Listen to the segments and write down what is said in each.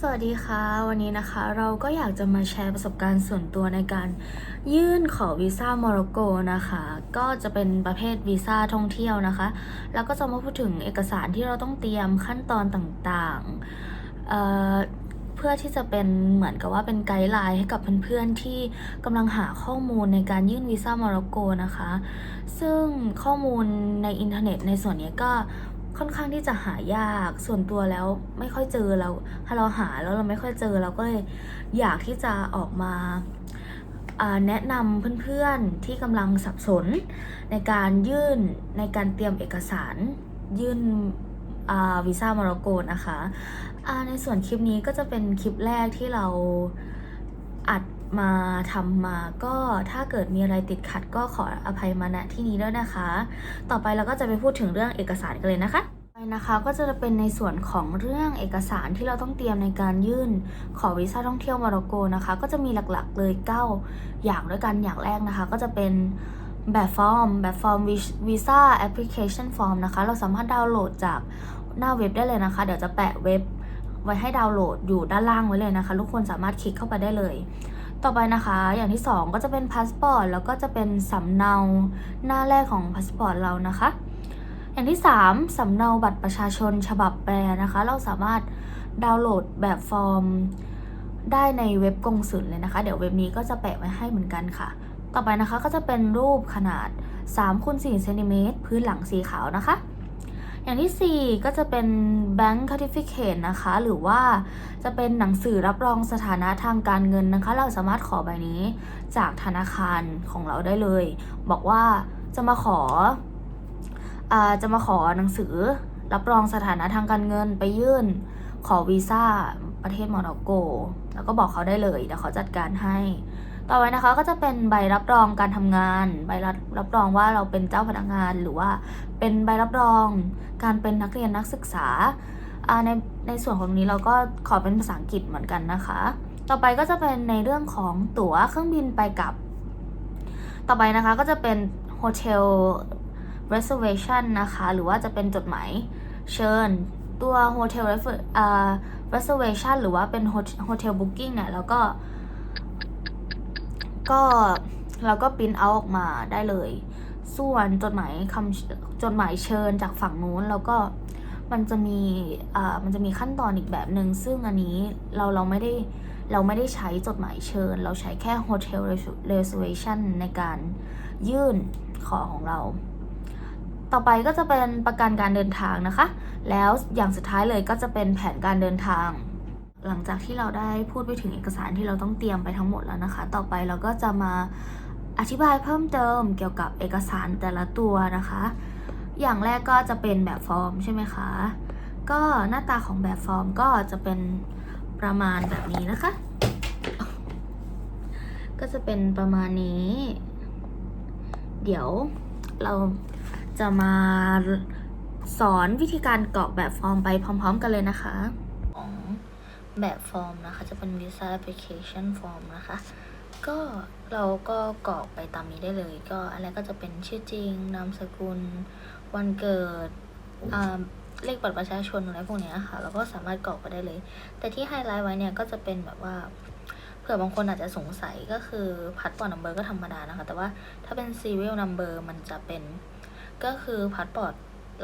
สวัสดีค่ะ วันนี้นะคะเราก็อยากจะมาแชร์ประสบการณ์ส่วนตัวในการยื่นขอวีซ่าโมร็อกโกนะคะ ก็จะเป็นประเภทวีซ่าท่องเที่ยวนะคะ แล้วก็จะมาพูดถึงเอกสารที่เราต้องเตรียมขั้นตอนต่างๆเเพื่อที่จะเป็นเหมือนกับว่าเป็นไกด์ไลน์ให้กับเพื่อนๆที่กำลังหาข้อมูลในการยื่นวีซ่าโมร็อกโกนะคะ ซึ่งข้อมูลในอินเทอร์เน็ตในส่วนนี้ก็ ค่อนข้างที่จะหายากส่วนตัวแล้วไม่ค่อยเจอเราถ้าเราหาแล้วเราไม่ค่อยเจอเราก็เลยอยากที่จะออกมาแนะนำเพื่อนๆที่กำลังสับสน ในการยื่นในการเตรียมเอกสาร ยื่นวีซ่าโมร็อกโกนะคะในส่วนคลิปนี้ก็จะเป็นคลิปแรกที่เราอัด มาทำมาก็ถ้าเกิดมีอะไรติดขัดก็ขออภัยมาณที่นี้ด้วยนะคะ ต่อไปเราก็จะไปพูดถึงเรื่องเอกสารกันเลยนะคะไปนะคะก็จะเป็นในส่วนของเรื่องเอกสารที่เราต้องเตรียมในการยื่นขอวีซ่าท่องเที่ยวโมร็อกโกนะคะ ก็จะมีหลักๆเลย9อย่างด้วยกันอย่างแรกนะคะ ก็จะเป็นแบบฟอร์ม แบบฟอร์มวีซ่าแอปพลิเคชันฟอร์มนะคะ เราสามารถดาวน์โหลดจากหน้าเว็บได้เลยนะคะ เดี๋ยวจะแปะเว็บไว้ให้ดาวน์โหลดอยู่ด้านล่างไว้เลยนะคะ ทุกคนสามารถคลิกเข้าไปได้เลย ต่อไปนะคะอย่างที่ 2 ก็จะเป็นพาสปอร์ตแล้วก็จะเป็นสำเนาหน้าแรกของพาสปอร์ตเรานะคะ อย่างที่ 3 สำเนาบัตรประชาชนฉบับแปลนะคะ เราสามารถดาวน์โหลดแบบฟอร์มได้ในเว็บกงสุลเลยนะคะ เดี๋ยวเว็บนี้ก็จะแปะไว้ให้เหมือนกันค่ะ ต่อไปนะคะก็จะเป็นรูปขนาด3คูณ4เซนติเมตรพื้นหลังสีขาวนะคะ อย่างที่ 4 ก็จะเป็น Bank Certificate นะคะ หรือว่าจะเป็นหนังสือรับรองสถานะทางการเงินนะคะ เราสามารถขอใบนี้จากธนาคารของเราได้เลย บอกว่าจะมาขออจะมาขอหนังสือรับรองสถานะทางการเงินไปยื่น ขอวีซ่าประเทศโมร็อกโก แล้วก็บอกเขาได้เลยเดี๋ยวเขาจัดการให้ ต่อไปนะคะก็จะเป็นใบรับรองการทำงานใบรับรับรองว่าเราเป็นเจ้าพนักงาน หรือว่าเป็นใบรับรองการเป็นนักเรียนนักศึกษาในในส่วนของนี้เราก็ขอเป็นภาษาอังกฤษเหมือนกันนะคะ ต่อไปก็จะเป็นในเรื่องของตั๋วเครื่องบินไปกลับ ต่อไปนะคะก็จะเป็น hotel reservation นะคะ หรือว่าจะเป็นจดหมายเชิญตัว hotel refer อ่า reservation หรือว่าเป็น hotel booking เนี่ยแล้วก็ ก็เราก็ปริ้นเอาออกมาได้เลย ส่วนจดหมายคำจดหมายเชิญจากฝั่งนู้นแล้วก็มันจะมีอ่ามันจะมีขั้นตอนอีกแบบหนึ่งซึ่งอันนี้เราเราไม่ได้เราไม่ได้ใช้จดหมายเชิญ เราใช้แค่ hotel reservation ในการยื่นขอของเรา ต่อไปก็จะเป็นประกันการเดินทางนะคะ แล้วอย่างสุดท้ายเลยก็จะเป็นแผนการเดินทาง หลังจากที่เราได้พูดไปถึงเอกสารที่เราต้องเตรียมไปทั้งหมดแล้วนะคะ ต่อไปเราก็จะมาอธิบายเพิ่มเติมเกี่ยวกับเอกสารแต่ละตัวนะคะ อย่างแรกก็จะเป็นแบบฟอร์มใช่ไหมคะ ก็หน้าตาของแบบฟอร์มก็จะเป็นประมาณแบบนี้นะคะ ก็จะเป็นประมาณนี้ เดี๋ยวเราจะมาสอนวิธีการกรอกแบบฟอร์มไปพร้อม ๆ กันเลยนะคะ แบบฟอร์มนะคะ จะเป็น Visa Application Form นะคะ ก็เราก็กรอกไปตามนี้ได้เลย ก็อันแรก็จะเป็นชื่อจริง นามสกุล วันเกิดอ่าเลขบัตรประชาชนอะไรพวกนี้ค่ะเราก็สามารถกรอกไปได้เลย แต่ที่ไฮไลท์ไว้เนี่ยก็จะเป็นแบบว่าเผื่อบางคนอาจจะสงสัยก็คือพัดปอร์ตนัมเบอร์ก็ธรรมดานะคะ แต่ว่าถ้าเป็น serial number มันจะเป็น ก็คือพาสปอร์ต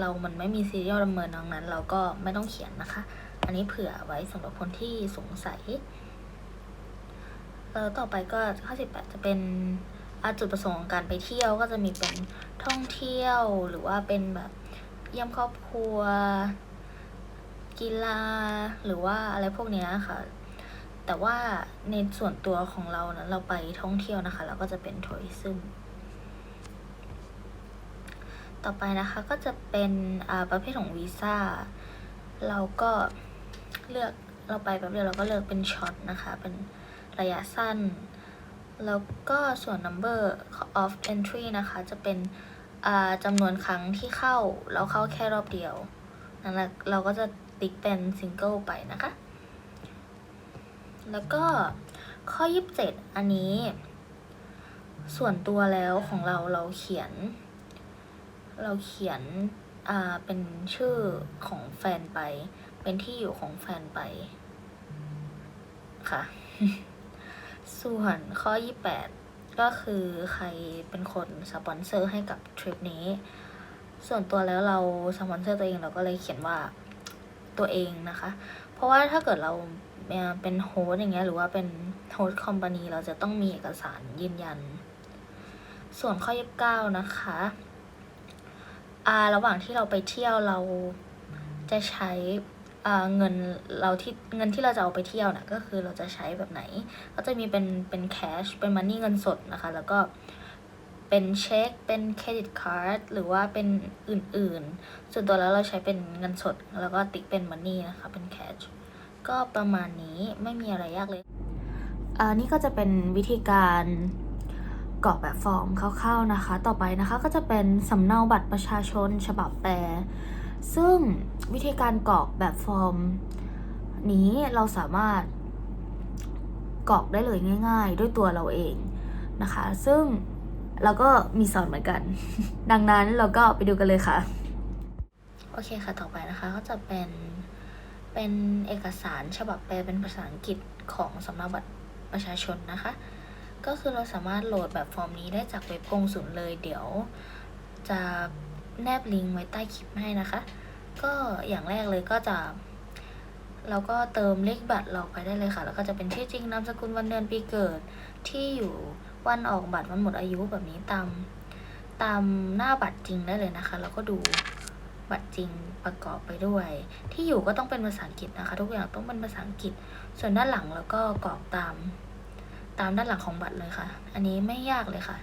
เรามันไม่มี serial number ดังนั้น เราก็ไม่ต้องเขียนนะคะ อันนี้เผื่อไว้สำหรับคนที่สงสัยแล้วต่อไปก็ข้อ18จะเป็นอาจุดประสงค์ของการไปเที่ยวก็จะมีเป็นท่องเที่ยวหรือว่าเป็นแบบเยี่ยมครอบครัว กีฬาหรือว่าอะไรพวกเนี้ยค่ะ แต่ว่าในส่วนตัวของเรานะเราไปท่องเที่ยวนะคะ เราก็จะเป็นทัวริซึมต่อไปนะคะก็จะเป็นอาประเภทของวีซ่าเราก็ เลือกเราไปแบบเดียวเราก็เลือกเป็นช็อตนะคะ เป็นระยะสั้น แล้วก็ส่วน number of entry นะคะ จะเป็นอ่าจำนวนครั้งที่เข้าเราเข้าแค่รอบเดียวนั่นแหละเราก็จะติ๊กเป็น single ไปนะคะ แล้วก็ข้อ 27 อันนี้ ส่วนตัวแล้วของเราเราเขียน เราเขียนอ่าเป็นชื่อของแฟนไป เป็นที่อยู่ของแฟนไป ค่ะ ส่วนข้อ 28 ก็คือใครเป็นคนสปอนเซอร์ให้กับทริปนี้ ส่วนตัวแล้วเราสปอนเซอร์ตัวเองเราก็เลยเขียนว่าตัวเองนะคะ เพราะว่าถ้าเกิดเราเป็นโฮสอย่างเงี้ยหรือว่าเป็นโฮสคอมพานีเราจะต้องมีเอกสารยืนยัน ส่วนข้อ 29 นะคะอ่าระหว่างที่เราไปเที่ยวเราจะใช้ เงินเราที่เงินที่เราจะเอาไปเที่ยวนะก็คือเราจะใช้แบบไหน ก็จะมีเป็นเป็นแคชเป็นมันนี่เงินสดนะคะ แล้วก็เป็นเช็คเป็นเครดิตการ์ดหรือว่าเป็นอื่นๆ ส่วนตัวแล้วเราใช้เป็นเงินสด แล้วก็ติ๊กเป็นมันนี่นะคะ เป็นแคชก็ประมาณนี้ไม่มีอะไรยากเลยอ่านี่ก็จะเป็นวิธีการกรอกแบบฟอร์มคร่าวๆนะคะ ต่อไปนะคะก็จะเป็นสำเนาบัตรประชาชนฉบับแปล ซึ่งวิธีการกรอกแบบฟอร์มนี้เราสามารถกรอกได้เลยง่าย ๆ ด้วยตัวเราเองนะคะ ซึ่งเราก็มีสอนเหมือนกัน ดังนั้นเราก็ไปดูกันเลยค่ะ โอเคค่ะ ต่อไปนะคะก็จะเป็นเป็นเอกสารฉบับแปลเป็นภาษาอังกฤษของสำเนาบัตรประชาชนนะคะ ก็คือเราสามารถโหลดแบบฟอร์มนี้ได้จากเว็บกงสุลเลย เดี๋ยวจะ แนบลิงก์ไว้ใต้คลิปให้นะคะ ก็อย่างแรกเลยก็จะเราก็เติมเลขบัตรเราไปได้เลยค่ะ แล้วก็จะเป็นชื่อจริงนามสกุลวันเดือนปีเกิดที่อยู่วันออกบัตรวันหมดอายุแบบนี้ตามตามหน้าบัตรจริงได้เลยนะคะ แล้วก็ดูบัตรจริงประกอบไปด้วย ที่อยู่ก็ต้องเป็นภาษาอังกฤษนะคะ ทุกอย่างต้องเป็นภาษาอังกฤษ ส่วนด้านหลังแล้วก็กรอกตาม ตามด้านหลังของบัตรเลยค่ะ อันนี้ไม่ยากเลยค่ะ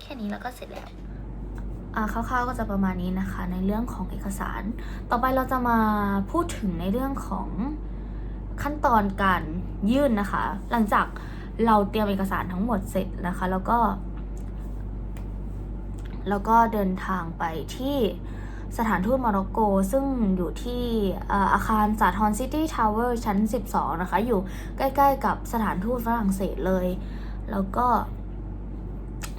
แค่นี้แล้วก็เสร็จแล้ว คร่าวๆก็จะประมาณนี้นะคะ ในเรื่องของเอกสาร ต่อไปเราจะมาพูดถึงในเรื่องของขั้นตอนการยื่นนะคะ หลังจากเราเตรียมเอกสารทั้งหมดเสร็จนะคะ แล้วก็ แล้วก็เดินทางไปที่สถานทูตโมร็อกโก ซึ่งอยู่ที่อาอาคารสาทรซิตี้ทาวเวอร์ชั้น 12 นะคะ อยู่ใกล้ๆกับสถานทูตฝรั่งเศสเลย แล้วก็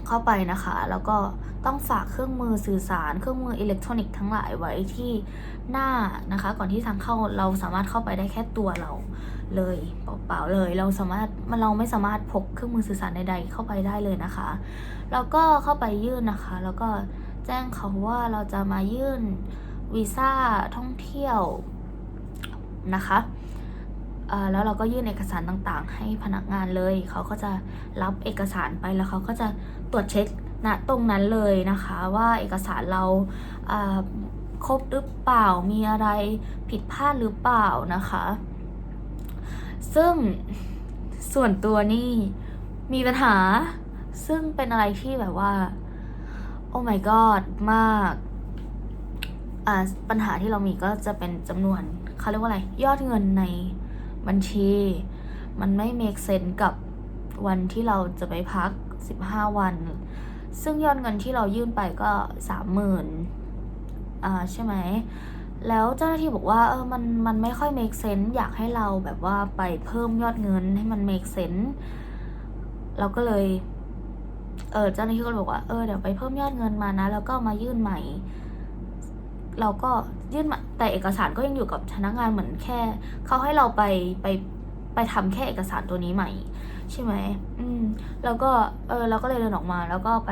เข้าไปนะคะ แล้วก็ ต้องฝากเครื่องมือสื่อสาร เครื่องมืออิเล็กทรอนิกส์ทั้งหลายไว้ที่หน้านะคะ ก่อนที่ทางเข้าเราสามารถเข้าไปได้แค่ตัวเราเลยเปล่าๆเลย เราสามารถมันเราไม่สามารถพกเครื่องมือสื่อสารใดๆเข้าไปได้เลยนะคะ แล้วก็เข้าไปยื่นนะคะ แล้วก็แจ้งเขาว่าเราจะมายื่นวีซ่าท่องเที่ยวนะคะแล้วเราก็ยื่นเอกสารต่างๆ ให้พนักงานเลย เขาก็จะรับเอกสารไปแล้วเขาก็จะตรวจเช็ค ณตรงนั้นเลยนะคะว่าเอกสารเราครบหรือเปล่ามีอะไรผิดพลาดหรือเปล่านะคะ ซึ่งส่วนตัวนี่มีปัญหาซึ่งเป็นอะไรที่แบบว่า โอ้ my god มากปัญหาที่เรามีก็จะเป็นจำนวนเขาเรียกว่าอะไร ยอดเงินในบัญชี มันไม่ make sense กับวันที่เราจะไปพัก 15 วัน ซึ่งยอดเงินที่เรายื่นไปก็30,000อ่าใช่ไหมแล้วเจ้าหน้าที่บอกว่าเออมันมันไม่ค่อย make sense อยากให้เราแบบว่าไปเพิ่มยอดเงินให้มัน make sense เราก็เลยเออเจ้าหน้าที่ก็บอกว่าเออเดี๋ยวไปเพิ่มยอดเงินมานะ แล้วก็มายื่นใหม่ เราก็ยื่นแต่เอกสารก็ยังอยู่กับพนักงานเหมือนแค่เขาให้เราไปไป ไปทำแค่เอกสารตัวนี้ใหม่ ใช่ไหมอืมแล้วก็เออเราก็เลยเดินออกมา แล้วก็ไป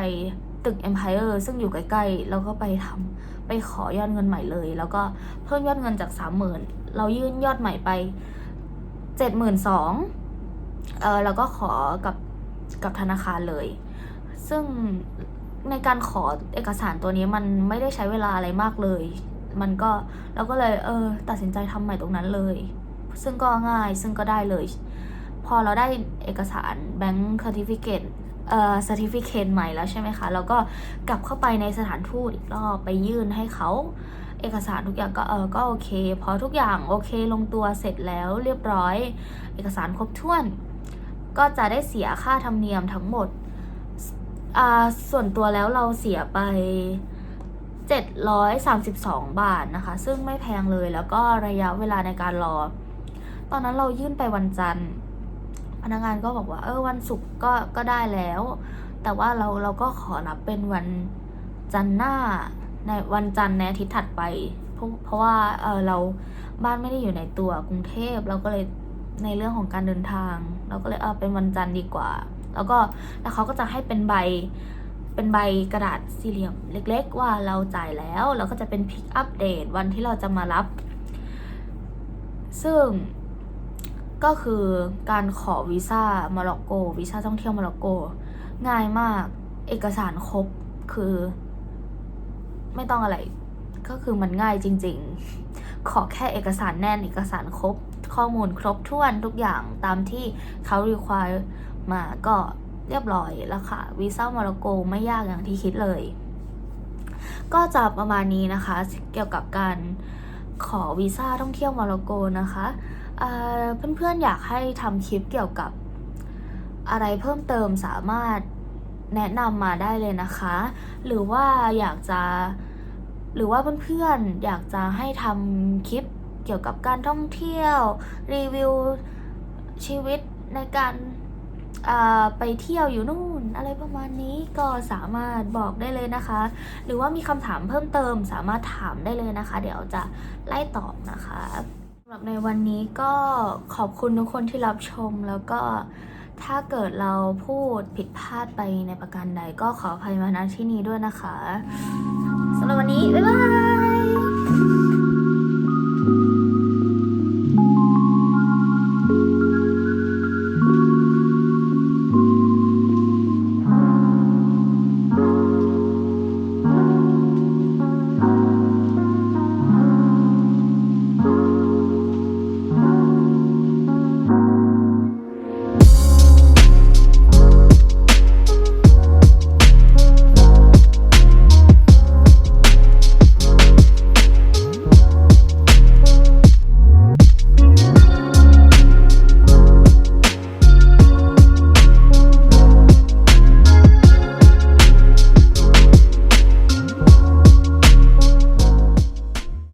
ตึก Empire ซึ่งอยู่ใกล้ๆ แล้วก็ไปทำไปขอยอดเงินใหม่เลย แล้วก็เพิ่มยอดเงินจากสามหมื่นเรายื่นยอดใหม่ไปเจ็ดหมื่นสองเออแล้วก็ขอกับกับธนาคารเลย ซึ่งในการขอเอกสารตัวนี้มันไม่ได้ใช้เวลาอะไรมากเลย มันก็เราก็เลยเออตัดสินใจทำใหม่ตรงนั้นเลย ซึ่งก็ง่ายซึ่งก็ได้เลย พอเราได้เอกสารแบงค์ค r t i ฟิเค e เอ่อ certificate ใหม่แล้วใช่ไหมคะแล้วก็กลับเข้าไปในสถานทูตอีกรอบไปยื่นให้เขาเอกสารทุกอย่างก็เออก็โอเค พอทุกอย่างโอเคลงตัวเสร็จแล้วเรียบร้อย เอกสารครบถ้วน ก็จะได้เสียค่าธรรมเนียมทั้งหมดอ่าส่วนตัวแล้วเราเสียไป 732 บาทนะคะ ซึ่งไม่แพงเลยแล้วก็ระยะเวลาในการรอ ตอนนั้นเรายื่นไปวันจันทร์ พนักงานก็บอกว่า เออวันศุกร์ก็ก็ได้แล้ว แต่ว่าเราเราก็ขอนับเป็นวันจันทร์หน้าในวันจันทร์ในอาทิตย์ถัดไป เพราะเพราะว่าเออเราบ้านไม่ได้อยู่ในตัวกรุงเทพเราก็เลยในเรื่องของการเดินทาง เราก็เลยเอาเป็นวันจันทร์ดีกว่า แล้วก็แล้วเขาก็จะให้เป็นใบเป็นใบกระดาษสี่เหลี่ยมเล็ก ๆ ว่าเราจ่ายแล้ว แล้วก็จะเป็นพิกอัปเดตวันที่เราจะมารับ ซึ่ง ก็คือการขอวีซ่ามาร็อกโกวีซ่าท่องเที่ยวมาร็อกโก ง่ายมากเอกสารครบคือ ไม่ต้องอะไร ก็คือมันง่ายจริง ๆ ขอแค่เอกสารแน่นเอกสารครบ ข้อมูลครบถ้วนทุกอย่างตามที่เขา require มาก็เรียบร้อยแล้วค่ะวีซ่าโมร็อกโกไม่ยากอย่างที่คิดเลย ก็จะประมาณนี้นะคะ เกี่ยวกับการขอวีซ่าท่องเที่ยวโมร็อกโกนะคะ เพื่อนๆอยากให้ทำคลิปเกี่ยวกับอะไรเพิ่มเติมสามารถแนะนำมาได้เลยนะคะ หรือว่าอยากจะ หรือว่าเพื่อนๆอยากจะให้ทำคลิปเกี่ยวกับการท่องเที่ยว รีวิวชีวิตในการไปเที่ยวอยู่นู่น อะไรประมาณนี้ก็สามารถบอกได้เลยนะคะ หรือว่ามีคำถามเพิ่มเติมสามารถถามได้เลยนะคะ เดี๋ยวจะไล่ตอบนะคะำหรับในวันนี้ก็ขอบคุณทุกคนที่รับชมแล้วก็ถ้าเกิดเราพูดผิดพลาดไปในประการใดก็ขออภัยมาณที่นี้ด้วยนะคะสำหรับวันนี้ บ๊ายบาย